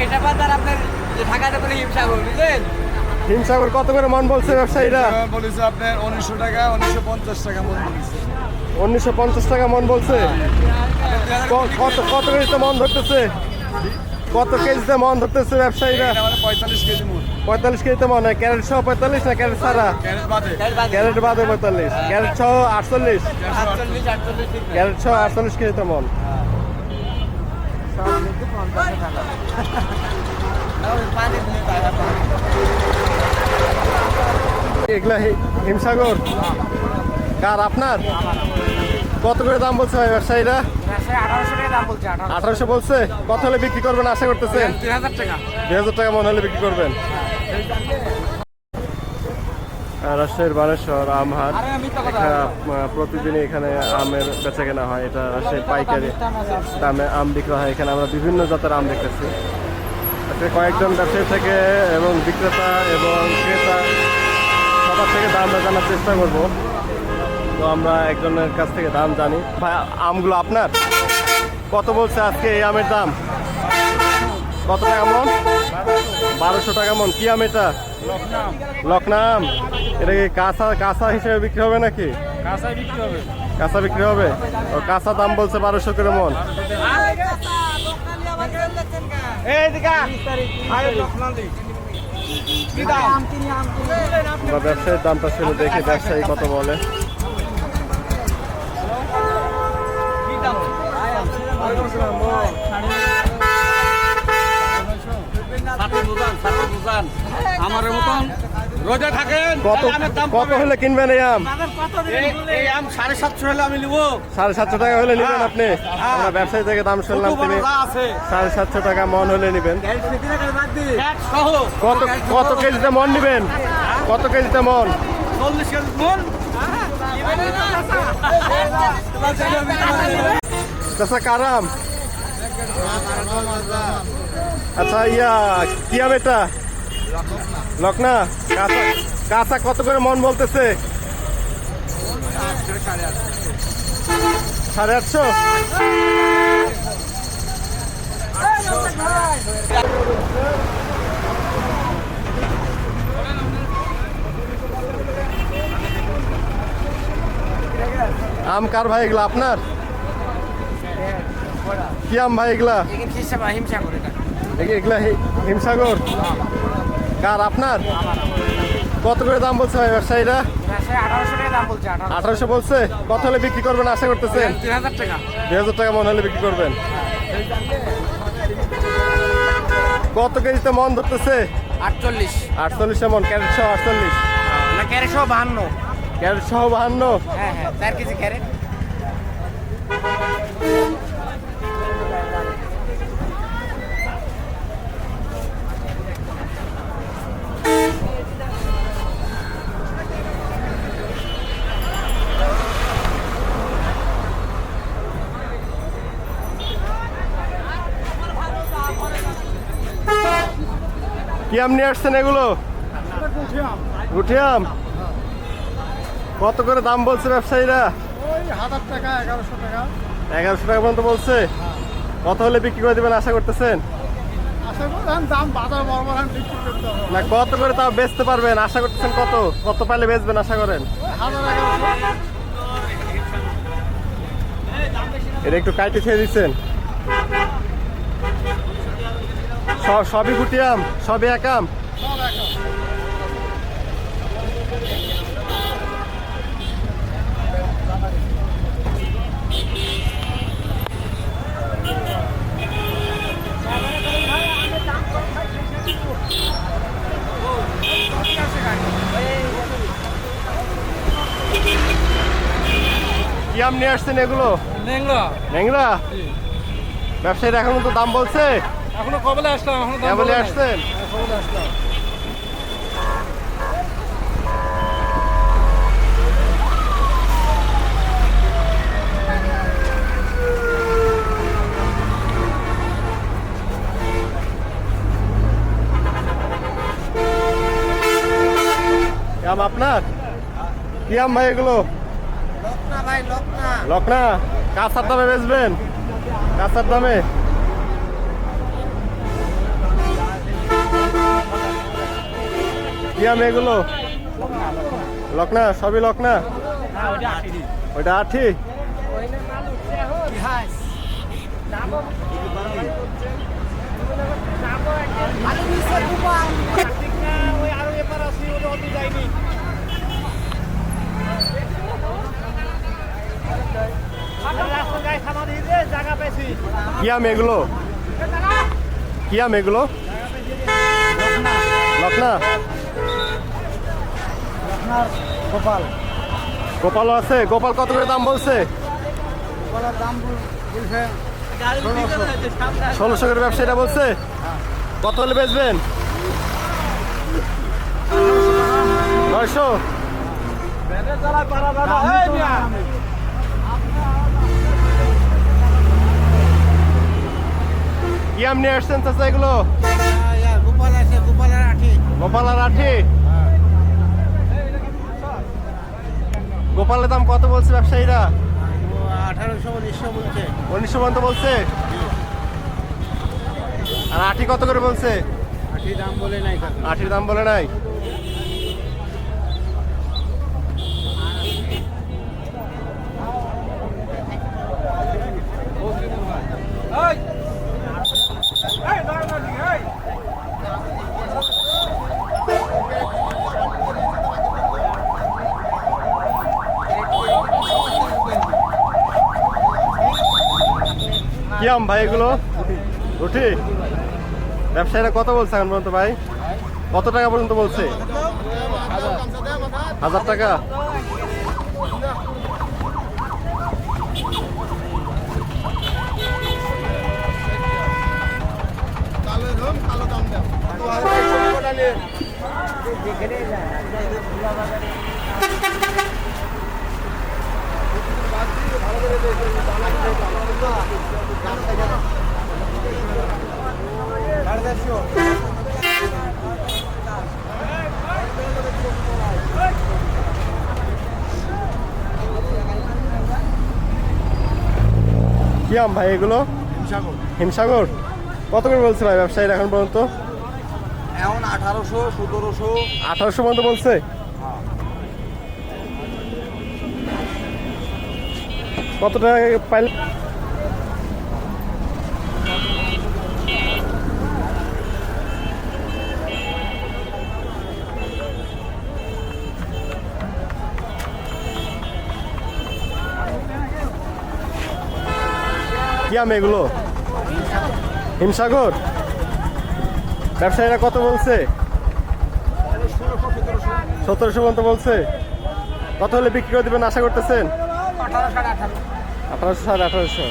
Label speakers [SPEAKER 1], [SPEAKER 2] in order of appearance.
[SPEAKER 1] খেটাপাত আপনার ঢাকাতে বলে হিমসাগর বুঝলেন?
[SPEAKER 2] হিমসাগর কত করে মন বলছে ব্যবসায়ীরা?
[SPEAKER 3] বলেছে আপনার উনিশশো টাকা উনিশশো পঞ্চাশ টাকা মন বলেছে।
[SPEAKER 2] উনিশশো পঞ্চাশ টাকা মন বলছে? কত কত কেজিতে মন ধরতেছে? কত কেজিতে মন ধরতেছে ব্যবসায়ীরা?
[SPEAKER 3] মানে পঁয়তাল্লিশ কেজি মন।
[SPEAKER 2] পঁয়তাল্লিশ কেজিতে মন হয়। ক্যারেট সহ পঁয়তাল্লিশ না ক্যারেট ছাড়া?
[SPEAKER 3] ক্যারেট বাদে।
[SPEAKER 2] পঁয়তাল্লিশ। ক্যারেট সহ আটচল্লিশ। ক্যারেট সহ আটচল্লিশ কেজিতে মন।
[SPEAKER 1] ওই টাকা
[SPEAKER 2] এগুলা হিমসাগর? কার আপনার? কত করে দাম বলছে ভাই ব্যবসায়ীরা?
[SPEAKER 1] আঠারোশো টাকা বলছে।
[SPEAKER 2] কত হলে বিক্রি করবেন আশা করতেছেন?
[SPEAKER 1] তিন হাজার টাকা।
[SPEAKER 2] দুই হাজার টাকা মনে হলে বিক্রি করবেন। রাজশাহীর বানেশ্বর আমহাট
[SPEAKER 1] আরে আমি
[SPEAKER 2] এখানে, আমের বেচা কেনা হয়। এটা রাজশাহীর পাইকারি দামে আম বিক্রি হয়। এখানে আমরা বিভিন্ন জাতের আম দেখতেছি। আজকে কয়েকজন ব্যবসায়ী থেকে এবং বিক্রেতা এবং ক্রেতা সবার থেকে দাম জানার চেষ্টা করব। তো আমরা একজনের কাছ থেকে দাম জানি। ভাই আমগুলো আপনার? কত বলছে আজকে এই আমের দাম? কত টাকা বারোশো টাকা মন। কি আম এটা? লকনাম। এটা কি কাঁচা কাঁচা হিসেবে বিক্রি হবে নাকি?
[SPEAKER 3] কাঁচায় বিক্রি হবে।
[SPEAKER 2] কাঁচা বিক্রি হবে? ও কাঁচা দাম বলছে বারোশো করে মন। ব্যবসায়ীর দামটা শুনে দেখি ব্যবসায়ী কত বলে।
[SPEAKER 1] কি দাম? আমার মতন রোজা থাকেন
[SPEAKER 2] কত হলে কিনবেন এই আম?
[SPEAKER 1] এই- এই আম সাড়ে সাতশো হলে আমি নিবো।
[SPEAKER 2] সাড়ে সাতশো টাকা হলে নেবেন
[SPEAKER 1] হ্যাঁ,
[SPEAKER 2] আপনি?
[SPEAKER 1] হ্যাঁ।
[SPEAKER 2] আমরা ব্যবসায়ী থেকে দাম শুনলাম তিনি সাড়ে সাতশো টাকা মন হলে নেবেন। কত কত কেজিতে মন নেবেন? কত কেজিতে মন?
[SPEAKER 1] চল্লিশ কেজি মন।
[SPEAKER 2] চাষা কারাম আচ্ছা ইয়া, কি আম এটা? লকনা কাঁচা কত করে মন বলতেছে? সাড়ে আটশো? আম কার ভাই এগুলা আপনার? কি আম ভাই এগুলা?
[SPEAKER 1] হিংসা করে
[SPEAKER 2] এগুলা হিমসাগর। কার আপনার? কত করে দাম বলছে ভাই ব্যবসায়ীরা?
[SPEAKER 1] আঠারোশো বলছে।
[SPEAKER 2] কত হলে বিক্রি করবেন আশা করতেছেন?
[SPEAKER 1] তিন হাজার টাকা
[SPEAKER 2] দুই হাজার টাকা মন হলে বিক্রি করবেন। কত কেজিতে মন ধরতেছে?
[SPEAKER 1] আটচল্লিশ।
[SPEAKER 2] আটচল্লিশে মন ক্যারেট সহ আটচল্লিশ।
[SPEAKER 1] না ক্যারেটশো বাহান্ন।
[SPEAKER 2] ক্যারেট সহ বাহান্ন?
[SPEAKER 1] হ্যাঁ হ্যাঁ চার কেজি ক্যারেট।
[SPEAKER 2] কি আম নিয়ে আসছেন এগুলো? আম? কত করে দাম বলছে ব্যবসায়ীরা?
[SPEAKER 3] এগারোশো টাকা।
[SPEAKER 2] পর্যন্ত বলছে? কত হলে বিক্রি করে দেবেন আশা করতেছেন? না কত করে তাও বেচতে পারবেন? আশা করতেছেন কত? কত পাইলে বেচবেন আশা করেন? এটা একটু কাইটে খেয়ে দিচ্ছেন সব সবই গুটিয়াম সবই একাম।
[SPEAKER 3] সব
[SPEAKER 2] আম নিয়ে আসছেন এগুলো?
[SPEAKER 1] লেঙ্গা
[SPEAKER 2] ন্যাংরা ব্যবসায়ীরা এখন তো দাম বলছে।
[SPEAKER 1] এখনও কবলে আসলাম এখনও
[SPEAKER 2] কেবলে। আসছেন?
[SPEAKER 1] কবলে আসলাম।
[SPEAKER 2] আম আপনার? কি আম ভাই এগুলো?
[SPEAKER 1] লকনা
[SPEAKER 2] কাঁচার দামে বেচবেন? কাঁচার দামে? কি আম এগুলো লকনা সবই লকনা? ওইটা আঠি। কি আম এগুলো কি লকনা।
[SPEAKER 1] গোপাল।
[SPEAKER 2] গোপালও আছে? গোপাল কত করে দাম বলছে?
[SPEAKER 1] গোপালের দাম বলছে
[SPEAKER 2] ষোলোশো। করে ব্যবসায়ীটা বলছে? কত হলে বেচবেন? নয়শো। কি আম নিয়ে আসছেন চাচা এগুলো?
[SPEAKER 1] গোপাল আছে গোপালের আঠি।
[SPEAKER 2] গোপাল আর আঠি? গোপালের দাম কত বলছে ব্যবসায়ীরা?
[SPEAKER 1] আঠারোশো উনিশশো বলছে।
[SPEAKER 2] উনিশশো পর্যন্ত বলছে? আর আঠি কত করে বলছে?
[SPEAKER 1] আঠি দাম বলে নাই
[SPEAKER 2] আঠির দাম বলে নাই? আম ভাই এগুলো। উঠি ব্যবসায়ীরা কত বলছে এখন পর্যন্ত ভাই? কত টাকা পর্যন্ত বলছে? হাজার টাকা? কি আম ভাই এগুলো? হিমসাগর। কত করে বলছে ভাই ব্যবসায়ীরা এখন পর্যন্ত?
[SPEAKER 1] এখন আঠারোশো সতেরোশো।
[SPEAKER 2] আঠারোশো পর্যন্ত বলছে? কত টাকা পাইলে? কি আম এগুলো? হিমসাগর? ব্যবসায়ীরা কত বলছে? সতেরোশো পর্যন্ত বলছে। কত হলে বিক্রি করে দেবেন আশা করতেছেন? আঠারোশো সাড়ে আঠারোশো।